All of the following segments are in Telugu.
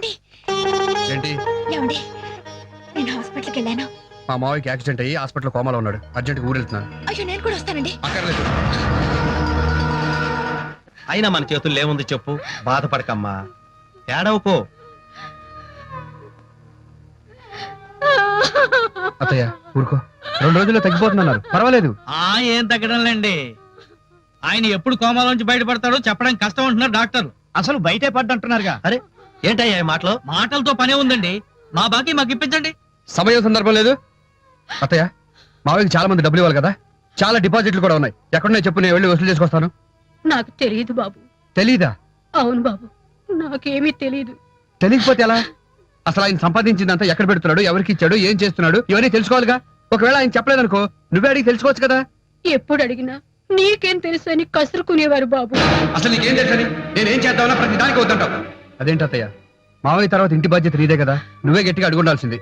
ఏమండి? ఏంటి? ఏమండి? నేను హాస్పిటల్కి వెళ్ళాను. మా మావయ్యకి యాక్సిడెంట్ అయ్యి హాస్పిటల్ కోమాలో ఉన్నాడు. అర్జెంట్ ఊరు వెళ్తున్నాను అయ్యో నేను కూడా వస్తానండి. అక్కర్లేదు. అయినా మన చేతుల్లో ఏముంది చెప్పు? బాధపడకమ్మా. ఏడవకో. అత్తయ్య ఊరుకో. రెండు రోజుల్లో తగ్గిపోతున్నారు పర్వాలేదు. ఆ ఏం తగ్గడంలేండి. ఆయన ఎప్పుడు కోమాలోంచి బయటపడతాడో చెప్పడం కష్టం అంటున్నారు డాక్టర్లు అసలు బయటే పడ్డంటున్నారుగా. అరే ఏంటయ్యా ఈ మాటలు? మాటలతో పనే ఉందండి. మా బాకీ మాకు ఇప్పించండి. సమయం సందర్భం లేదు. అత్తయ్య మావయ్యకి చాలా మంది డబ్బులు ఇవ్వాలి కదా. చాలా డిపాజిట్లు కూడా ఉన్నాయి. ఎక్కడున్నాయి చెప్పు నేను వెళ్ళి వసూలు చేసుకొస్తాను. నాకు తెలియదు బాబు. తెలీదా? అవును బాబు. నాకేమీ తెలియదు తెలియకపోతే ఎలా? అసలు ఆయన సంపాదించిందంతా ఎక్కడ పెడుతున్నాడు ఎవరికి ఇచ్చాడు ఏం చేస్తున్నాడు ఇవన్నీ తెలుసుకోవాలిగా? ఒకవేళ ఆయన చెప్పలేదనుకో నువ్వే అడిగి తెలుసుకోవచ్చు కదా? ఎప్పుడు అడిగినా నీకేం తెలుసు అని కసురుకునేవారు బాబు. అసలు నీకేం తెలుసని? నేనేం చేద్దామన్నా ప్రతి దానికి వద్దంటావు. అదేంటి అత్తయ్య? మావయ్య తర్వాత ఇంటి బాధ్యత నీదే కదా. నువ్వే గట్టిగా అడుగుండాల్సింది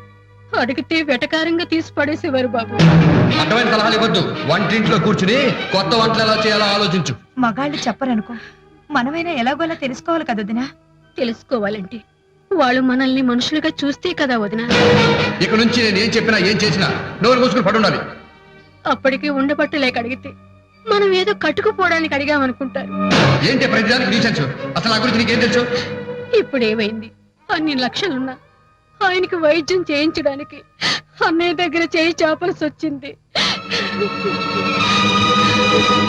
అడిగితే వెటకారంగా తీసి పడేసేవారు బాబు. అడ్డమైన సలహాలు ఇవ్వద్దు. వంటింట్లో కూర్చుని కొత్త వంటలు ఎలా చేయాలో ఆలోచించు. మగాళ్ళు చెప్పరనుకో. మనమైనా ఎలాగోలా తెలుసుకోవాలి కదా వదినా? తెలుసుకోవాలంటే వాళ్ళు మనల్ని మనుషులుగా చూస్తే కదా వదిన. ఇక నుంచి నేను ఏం చెప్పినా ఏం చేసినా నోరు మూసుకుని పడుండాలి. అప్పటికి ఉండబట్టలేక అడిగితే మనం ఏదో కట్టుకుపోవడానికి అడిగామనుకుంటారు. ఏంటి ప్రతిదానికి రీసెన్స్ అసలు నా గురించి నీకేం తెలుసు? ఇప్పుడు ఏమైంది అన్ని లక్షలున్నా ఆయనకి వైద్యం చేయించడానికి అన్నయ్య దగ్గర చేయి చాపాల్సి వచ్చింది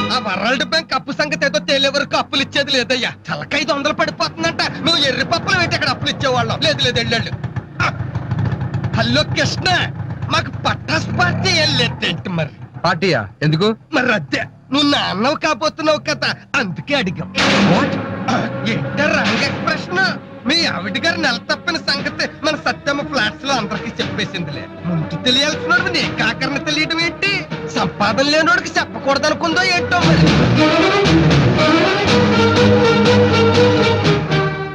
ఆ వరల్డ్ బ్యాంక్ అప్పు సంగతి ఏదో తేలే వరకు అప్పులు ఇచ్చేది లేదయ్యా. తలకైదు వందలు పడిపోతుందంట. నువ్వు ఎర్రి పప్పులు పెట్టి అక్కడ అప్పులు ఇచ్చేవాళ్ళం లేదు లేదు వెళ్ళాళ్ళు హలో కృష్ణ మాకు పట్టాస్ పార్టీ ఏం లేదేంటి మరి? పార్టీయా? ఎందుకు? మరి అదే. నువ్వు నాన్నవు కాబోతున్నావు కదా అందుకే అడిగాం. ఏంట రంగ ప్రశ్న మీ ఆవిడ గారు నెల తప్పిన సంగతి మన సత్యమ్మ ఫ్లాట్స్లో అందరికి చెప్పేసిందిలే. ముందు తెలియాల్సిన నీ కాకరణ తెలియడం ఏంటి? సంపాదన లేనోడికి చెప్పకూడదనుకుందో ఏంటో మరి?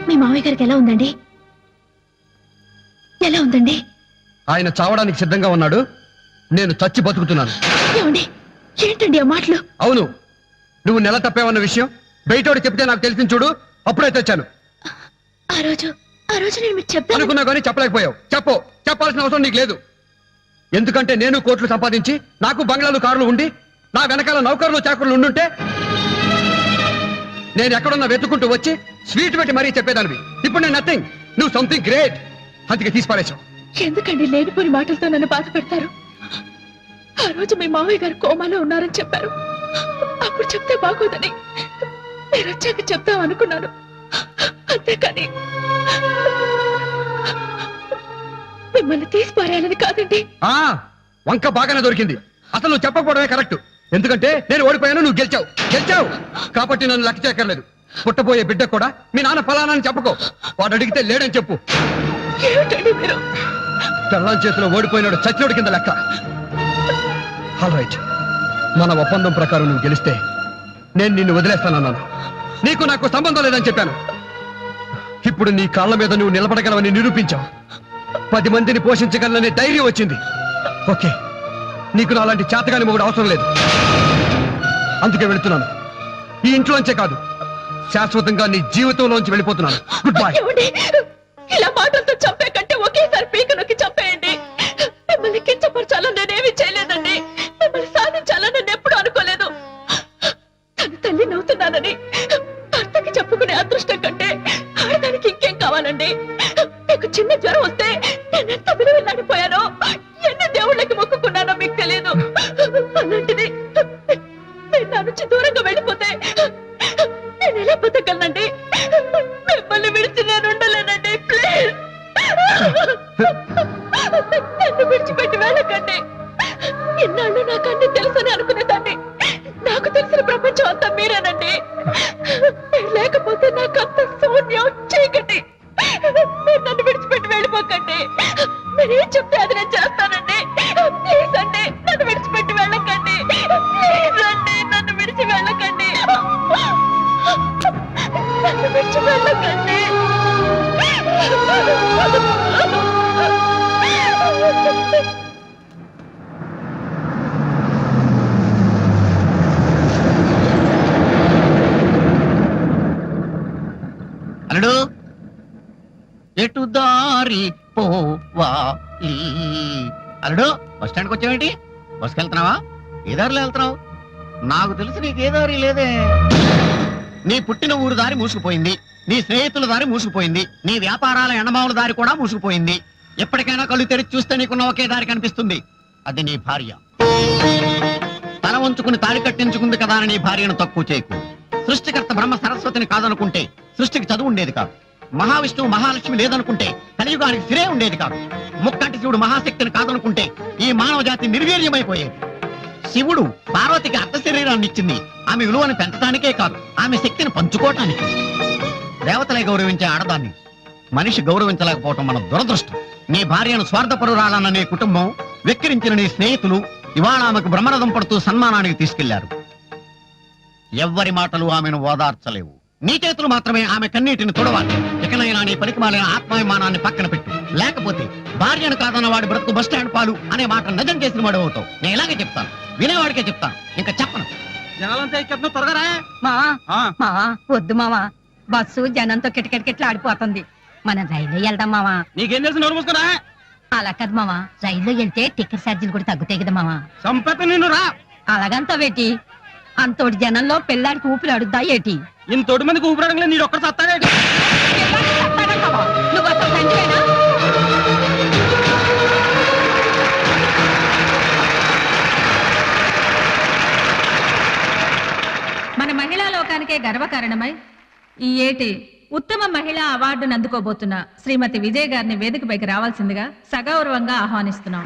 మీ మామయ్య గారికి ఎలా ఉందండి? ఎలా ఉందండి? ఆయన చావడానికి సిద్ధంగా ఉన్నాడు. నేను చచ్చి బతుకుతున్నాను. ఏమండి? ఏంటండి ఆ మాటలు? అవును. నువ్వు నెల తప్పావన్న విషయం? బయటోడు చెప్తే నాకు తెలిసింది చూడు అప్పుడే తెచ్చాను. ఆ రోజు ఆ రోజు నేను మీకు చెప్తాను అనుకున్నా కానీ చెప్పలేకపోయావు. చెప్పు చెప్పాల్సిన అవసరం నీకు లేదు. ఎందుకంటే నేను కోట్లు సంపాదించి నాకు బంగ్లాలు కార్లు ఉండి నా వెనకాల నౌకర్లు చాకర్లు ఉండుంటే నేను ఎక్కడున్నా వెతుకుంటూ వచ్చి స్వీట్ పెట్టి మరీ చెప్పేదానివి. ఇప్పుడు నేను నథింగ్ నువ్వు సంథింగ్ గ్రేట్ అందుకే తీసి పారేశావు ఎందుకండి లేనిపోని మాటలతో నన్ను బాధ పెడతారు? ఆ రోజు మీ మామయ్య గారు కోమాలో ఉన్నారని చెప్పారు. అప్పుడు చెప్తే బాగోదని మీరు వచ్చాక చెప్తాం అనుకున్నాను. అంతేకాని మిమ్మల్ని తీసి పారేయాలని కాదండి. ఆ వంక బాగానే దొరికింది. అసలు నువ్వు చెప్పకపోవడమే కరెక్ట్. ఎందుకంటే నేను ఓడిపోయాను నువ్వు గెలిచావు. గెలిచావు. కాబట్టి నన్ను లెక్క చేయక్కర్లేదు. పుట్టబోయే బిడ్డ కూడా మీ నాన్న ఫలానా అని చెప్పుకో. వాడు అడిగితే లేడని చెప్పు. ఏమిటండి మీరు? పెళ్ళాం చేతిలో ఓడిపోయినాడు చచ్చినోడి కింద లెక్క. ఆల్ రైట్ మన ఒప్పందం ప్రకారం నువ్వు గెలిస్తే నేను నిన్ను వదిలేస్తానన్నాను. నీకు నాకు సంబంధం లేదని చెప్పాను. ఇప్పుడు నీ కాళ్ళ మీద నువ్వు నిలబడగలవని నిరూపించావు. పది మందిని పోషించగలననే ధైర్యం వచ్చింది. ఓకే. నీకు నాలాంటి చేతగాని మొగుడు అవసరం లేదు. అందుకే వెళుతున్నాను. ఈ ఇంట్లోంచే కాదు. శాశ్వతంగా నీ జీవితంలోంచి వెళ్ళిపోతున్నాను. గుడ్ బై ఇలా మాటలతో చంపే కంటే ఒకేసారి పీక నొక్కి అలాంటిది నా నుంచి దూరంగా వెళ్ళిపోతే నేను ఎలా బతకగలనండి? మిమ్మల్ని విడిచి నేను ఉండలేనండి ప్లీజ్ నన్ను విడిచిపెట్టి వెళ్ళకండి. ఇన్నాళ్ళు నాకు అన్ని తెలుసని అనుకునేదాన్ని. నాకు తెలిసిన ప్రపంచం అంతా మీరేనండి. లేకపోతే నాకు అంత శూన్యం చీకటి. నన్ను విడిచిపెట్టి వెళ్ళిపోకండి. మీరేం చెప్తారు అల్లుడు. ఎటు దారి పోవా అల్లుడు బస్ స్టాండ్కి వచ్చావేంటి? బస్కి వెళ్తున్నావా? ఏ దారిలో వెళ్తున్నావు? నాకు తెలిసి నీకు ఏ దారి లేదే. నీ పుట్టిన ఊరు దారి మూసుకుపోయింది. నీ స్నేహితుల దారి మూసుకుపోయింది. నీ వ్యాపారాల ఎండమావుల దారి కూడా మూసుకుపోయింది. ఎప్పటికైనా కళ్ళు తెరిచి చూస్తే నీకున్న ఒకే దారి కనిపిస్తుంది. అది నీ భార్య. తల ఉంచుకుని తాళి కట్టించుకుంది కదా అని నీ భార్యను తక్కువ చేయకు. సృష్టికర్త బ్రహ్మ సరస్వతిని కాదనుకుంటే సృష్టికి చదువు ఉండేది కాదు. మహావిష్ణువు మహాలక్ష్మి లేదనుకుంటే కలియుగానికి సిరే ఉండేది కాదు. ముక్కంటి శివుడు మహాశక్తిని కాదనుకుంటే ఈ మానవ జాతి నిర్వీర్యమైపోయేది. శివుడు పార్వతికి అర్థ శరీరాన్ని ఇచ్చింది. ఆమె విలువను పెంచడానికే కాదు ఆమె శక్తిని పంచుకోవటానికి. దేవతలే గౌరవించే ఆడదాన్ని మనిషి గౌరవించలేకపోవటం మన దురదృష్టం. నీ భార్యను స్వార్థపరురాలన్న నీ కుటుంబం వెక్కిరించిన నీ స్నేహితులు ఇవాళ ఆమెకు బ్రహ్మరథం పడుతూ సన్మానానికి తీసుకెళ్ళారు. ఎవ్వరి మాటలు ఆమెను ఓదార్చలేవు. నీ చేతులు మాత్రమే ఆమె కన్నీటిని తుడవాలి. ఇకనైనా నీ పరికమాలిన ఆత్మాభిమానాన్ని పక్కన పెట్టు. లేకపోతే భార్యను కాదన్న వాడి బ్రతుకు బస్ స్టాండ్ పాలు అనే మాట నిజం చేసిన వాడు అవుతావు. నేను ఇలాగే చెప్తాను. వినేవాడికే చెప్తాను. ఇంకా చెప్పను. జనాలంతా త్వరగా వద్దు మావా. బస్సు జనంతో కిటకిటకిట్లా ఆడిపోతుంది. మనం రైల్లో వెళ్దాం మావా. నీకేం తెలుసు? నోరు మూసుకురా అలా కాదు మావా. రైల్లో వెళ్తే టికెట్ ఛార్జీలు కూడా తగ్గుతాయి కదా మావా. సంపేత నిన్ను రా. అలాగంతా పెట్టి అంతోటి జనంలో పెళ్ళాడికి ఊపిరి అడుగుతా ఏటి? ఇంత తోటి మందికి ఊపిరడం లేదు నీడు ఒక్కడు సత్తాడే నువ్వు అసలు? మన మహిళా లోకానికే గర్వకారణమై ఈ ఏటి ఉత్తమ మహిళా అవార్డును అందుకోబోతున్న శ్రీమతి విజయ్ గారిని వేదికపైకి రావాల్సిందిగా సగౌరవంగా ఆహ్వానిస్తున్నాం.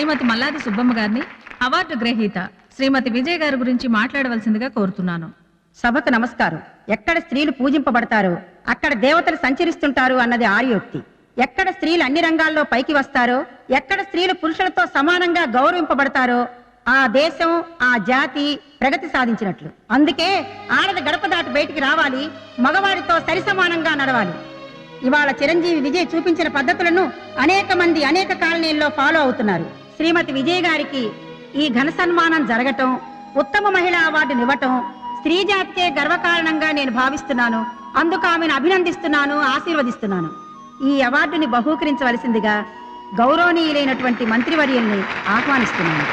శ్రీమతి మల్లాది సుబ్బమ్మ గారిని అవార్డు గ్రహీత శ్రీమతి విజయ్ గారి గురించి మాట్లాడవలసిందిగా కోరుతున్నాను. సభకు నమస్కారం. ఎక్కడ స్త్రీలు పూజింపబడతారో అక్కడ దేవతలు సంచరిస్తుంటారు అన్నది ఆర్యోక్తి. ఎక్కడ స్త్రీలు అన్ని రంగాల్లో పైకి వస్తారో ఎక్కడ స్త్రీలు పురుషులతో సమానంగా గౌరవింపబడతారో ఆ దేశం ఆ జాతి ప్రగతి సాధించినట్లు. అందుకే ఆడది గడప దాటి బయటికి రావాలి మగవాడితో సరిసమానంగా నడవాలి. ఇవాళ చిరంజీవి విజయ్ చూపించిన పద్ధతులను అనేక మంది అనేక కాలనీల్లో ఫాలో అవుతున్నారు. శ్రీమతి విజయ్ గారికి ఈ ఘన సన్మానం జరగటం ఉత్తమ మహిళా అవార్డునివ్వటం స్త్రీ జాతికే గర్వకారణంగా నేను భావిస్తున్నాను. అందుకు ఆమెను అభినందిస్తున్నాను ఆశీర్వదిస్తున్నాను. ఈ అవార్డుని బహూకరించవలసిందిగా గౌరవనీయులైనటువంటి మంత్రివర్యుల్ని ఆహ్వానిస్తున్నాను.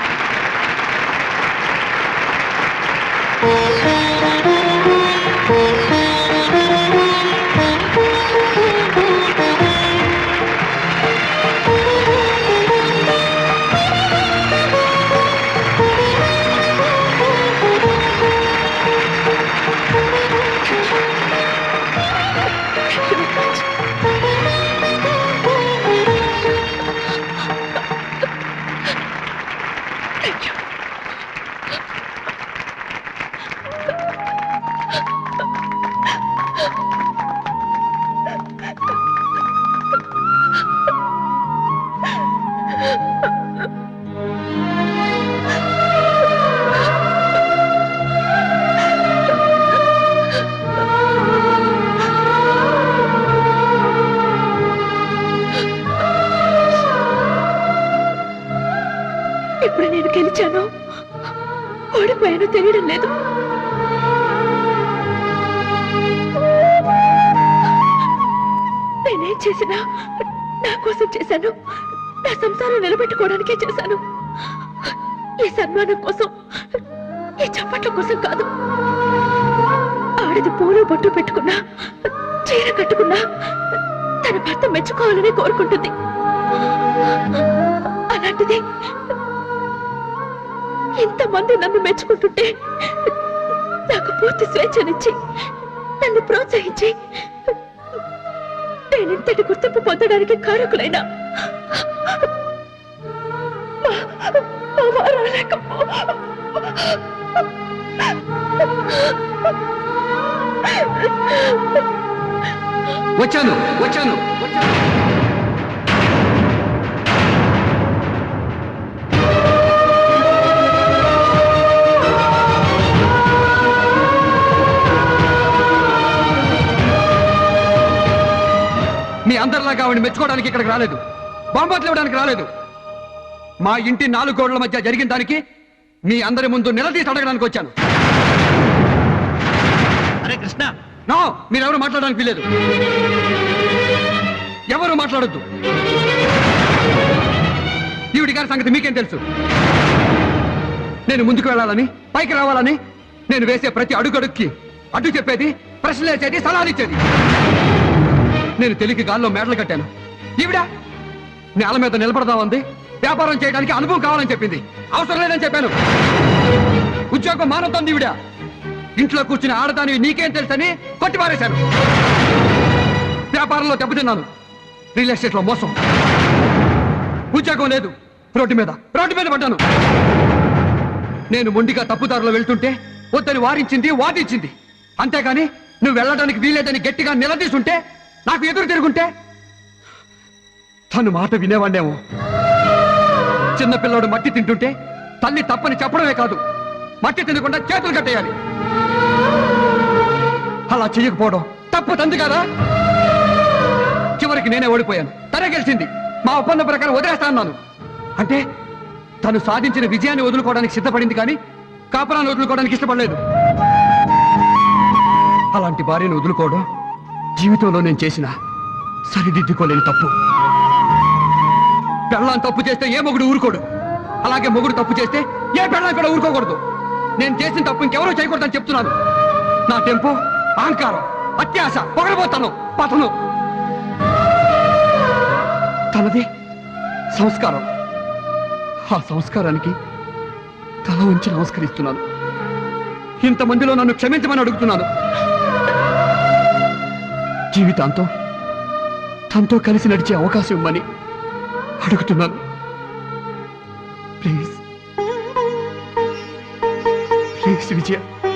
ఇప్పుడు నేను గెలిచాను ఓడిపోయానో తెలియడం లేదు. నేనేం చేసినా నా కోసం చేశాను. నా సంసారం నిలబెట్టుకోవడానికే చేశాను. ఈ సన్మానం కోసం ఈ చప్పట్ల కోసం కాదు. ఆడది పూలు బొట్టు పెట్టుకున్నా చీర కట్టుకున్నా తన భర్త మెచ్చుకోవాలని కోరుకుంటుంది. అలాంటిది ఇంతమంది నన్ను మెచ్చుకుంటుంటే నాకు పూర్తి స్వేచ్ఛనిచ్చి నన్ను ప్రోత్సహించి నేనింతటి గుర్తింపు పొందడానికి కారకులైన వచ్చాను వచ్చాను వచ్చాను. ఆవిడ మెచ్చుకోవడానికి ఇక్కడికి రాలేదు. బాంబట్లు ఇవ్వడానికి రాలేదు. మా ఇంటి నాలుగు గోడల మధ్య జరిగిన దానికి మీ అందరి ముందు నిలదీసి అడగడానికి వచ్చాను. అరే కృష్ణ! నో మీరెవరు మాట్లాడడానికి వీలేదు ఎవరు మాట్లాడొద్దు. ఈవిడి గారి సంగతి మీకేం తెలుసు? నేను ముందుకు వెళ్ళాలని పైకి రావాలని నేను వేసే ప్రతి అడుగడుక్కి అడ్డు చెప్పేది ప్రశ్నలు వేసేది సలహాలు ఇచ్చేది. నేను తెలియక గాల్లో మేడలు కట్టాను. ఈవిడ నేల మీద నిలబడదామంది వ్యాపారం చేయడానికి అనుభవం కావాలని చెప్పింది. అవసరం లేదని చెప్పాను. ఉద్యోగం మానవుతోంది ఈవిడ. ఇంట్లో కూర్చుని ఆడదానివి నీకేం తెలుసని కొట్టి పారేశాను వ్యాపారంలో దెబ్బతిన్నాను. రియల్ ఎస్టేట్లో మోసం. ఉద్యోగం లేదు. రోడ్డు మీద. రోడ్డు మీద పడ్డాను. నేను మొండిగా తప్పుదారిలో వెళ్తుంటే వద్దని వారించింది వాదించింది. అంతేగాని నువ్వు వెళ్ళడానికి వీలేదని గట్టిగా నిలదీసుంటే నాకు ఎదురు తిరుగుంటే? తను మాట వినేవాడేమో చిన్నపిల్లోడు మట్టి తింటుంటే తల్లి తప్పని చెప్పడమే కాదు. మట్టి తినకుండా చేతులు కట్టేయాలి. అలా చెయ్యకపోవడం తప్పు తంది కదా? చివరికి నేనే ఓడిపోయాను. తనే గెలిచింది. మా ఒప్పందం ప్రకారం వదిలేస్తా అంటే తను సాధించిన విజయాన్ని వదులుకోవడానికి సిద్ధపడింది కానీ కాపురాన్ని వదులుకోవడానికి ఇష్టపడలేదు. అలాంటి భార్యను వదులుకోవడం జీవితంలో నేను చేసిన సరిదిద్దుకోలేని తప్పు. పెళ్ళాం తప్పు చేస్తే ఏ మొగుడు ఊరుకోడు? అలాగే మొగుడు తప్పు చేస్తే ఏ పెళ్ళాం కూడా ఊరుకోకూడదు. నేను చేసిన తప్పు ఇంకెవరో చేయకూడదని చెప్తున్నాను. నా టెంపో అహంకారం అత్యాశ పొగరబోతాను పతను. తనది సంస్కారం. ఆ సంస్కారానికి తల ఉంచి నమస్కరిస్తున్నాను. ఇంతమందిలో నన్ను క్షమించమని అడుగుతున్నాను. జీవితాంతం తనతో కలిసి నడిచే అవకాశం ఇవ్వమని అడుగుతున్నాను. ప్లీజ్. Please Vijaya.